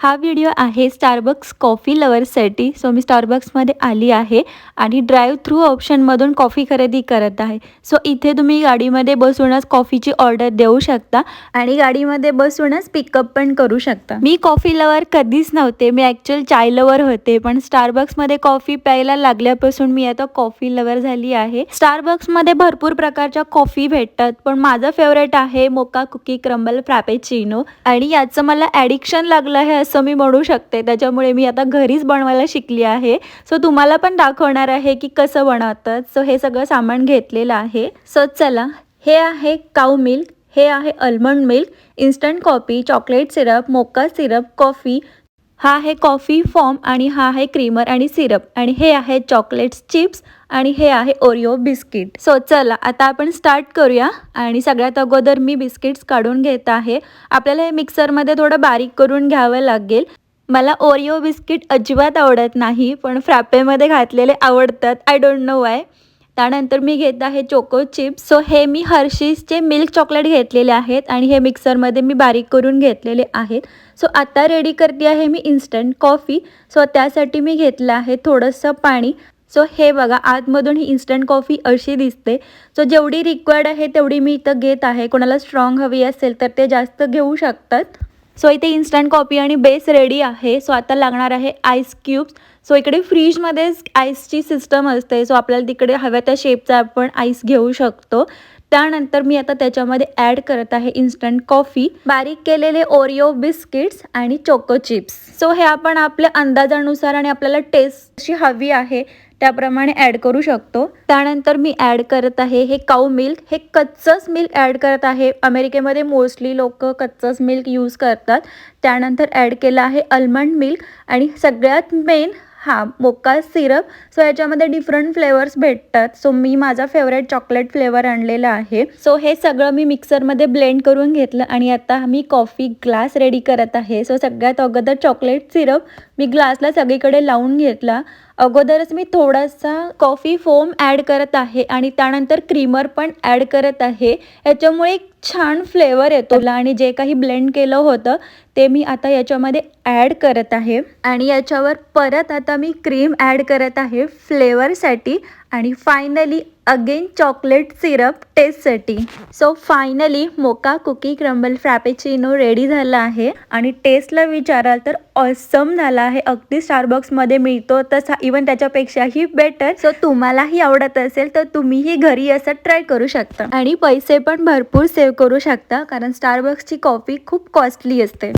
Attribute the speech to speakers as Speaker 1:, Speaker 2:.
Speaker 1: हा व्हिडिओ आहे Starbucks coffee लवर्ससाठी सो मी स्टारबक्समध्ये आली आहे आणि ड्राईव्ह थ्रू ऑप्शनमधून कॉफी खरेदी करत आहे. सो इथे तुम्ही गाडीमध्ये बसूनच कॉफीची ऑर्डर देऊ शकता आणि गाडीमध्ये बसूनच पिकअप पण करू शकता. मी कॉफी लवर कधीच नव्हते. मी ॲक्च्युअल चाय लवर होते. पण स्टारबक्समध्ये कॉफी प्यायला लागल्यापासून मी आता कॉफी लवर झाली आहे. स्टारबक्समध्ये भरपूर प्रकारच्या कॉफी भेटतात. पण माझं फेवरेट आहे मोका कुकी क्रम्बल फ्रॅपेचिनो आणि याचं मला ॲडिक्शन लागलं आहे असं मी म्हणू शकते त्याच्यामुळे मी आता घरीच बनवायला शिकली आहे. सो तुम्हाला पण दाखवणार आहे की कसं बनवतात. सो हे सगळं सामान घेतलेलं आहे. सो चला हे आहे काऊ मिल्क हे आहे almond milk instant coffee chocolate syrup mocha syrup coffee हा आहे कॉफी फॉर्म आणि हा आहे क्रीमर आणि सिरप. आणि हे आहे चॉकलेट्स चिप्स आणि हे आहे ओरिओ बिस्किट. सो चला आता आपण स्टार्ट करूया. आणि सगळ्यात अगोदर मी बिस्किट्स काढून घेत आहे. आपल्याला हे मिक्सरमध्ये थोडं बारीक करून घ्यावं लागेल. मला ओरिओ बिस्किट अजिबात आवडत नाही पण फ्रॅपेमध्ये घातलेले आवडतात. आय डोंट नो वाय त्यानंतर मी घेत आहे चोको चिप्स सो हे मी हर्षीजचे मिल्क चॉकलेट घेतलेले आहेत आणि हे मिक्सरमध्ये मी बारीक करून घेतलेले आहेत. सो आता रेडी करते आहे मी इन्स्टंट कॉफी सो त्यासाठी मी घेतलं आहे थोडंसं पाणी. सो हे बघा आतमधून ही इन्स्टंट कॉफी अशी दिसते. सो जेवढी रिक्वायर्ड आहे तेवढी मी इथं घेत आहे. कोणाला स्ट्रॉंग हवी असेल तर ते जास्त घेऊ शकतात. सो इथे इन्स्टंट कॉफी आणि बेस रेडी आहे. सो आता लागणार आहे आईस क्यूब्स सो इकडे फ्रीजमध्येच आईसची सिस्टम असते. सो आपल्याला तिकडे हव्या त्या शेपचा आपण आईस घेऊ शकतो. त्यानंतर मी आता त्याच्यामध्ये ॲड करत आहे इन्स्टंट कॉफी बारीक केलेले ओरिओ बिस्किट्स आणि चोको चिप्स सो हे आपण आपल्या अंदाजानुसार आणि आपल्याला टेस्ट अशी हवी आहे. त्याप्रमाणे ॲड करू शकतो. त्यानंतर मी ॲड करत आहे हे काऊ मिल्क हे कच्चंच मिल्क ॲड करत आहे. अमेरिकेमध्ये मोस्टली लोक कच्चंच मिल्क यूज करतात. त्यानंतर ॲड केलं आहे अल्मंड मिल्क आणि सगळ्यात मेन हा मोका सिरप सो याच्यामध्ये डिफरंट फ्लेवर्स भेटतात. सो मी माझा फेवरेट चॉकलेट फ्लेवर आणलेला आहे. सो हे सगळं मी मिक्सरमध्ये ब्लेंड करून घेतलं. आणि आता मी कॉफी ग्लास रेडी करत आहे. सो सगळ्यात अगोदर चॉकलेट सिरप मी ग्लासला सगळीकडे लावून घेतला. अगोदरच मी थोडासा कॉफी फोम ॲड करत आहे आणि त्यानंतर क्रीमर पण ॲड करत आहे. याच्यामुळे एक छान फ्लेवर येतो. आणि जे काही ब्लेंड केलं होतं ते मी आता याच्यामध्ये ॲड करत आहे. आणि याच्यावर परत आता मी क्रीम ॲड करत आहे फ्लेवरसाठी. आणि फायनली अगेन चॉकलेट सिरप टेस्टसाठी so finally mocha cookie crumble frappuccino ready झाला आहे. आणि टेस्टला विचाराल तर ऑसम झाला आहे. अगदी स्टारबॉक्समध्ये मिळतो तसा इवन त्याच्यापेक्षाही बेटर सो तुम्हालाही आवडत असेल तर तुम्हीही घरी असं ट्राय करू शकता. आणि पैसे पण भरपूर सेव्ह करू शकता कारण स्टारबक्सची कॉफी खूप कॉस्टली असते.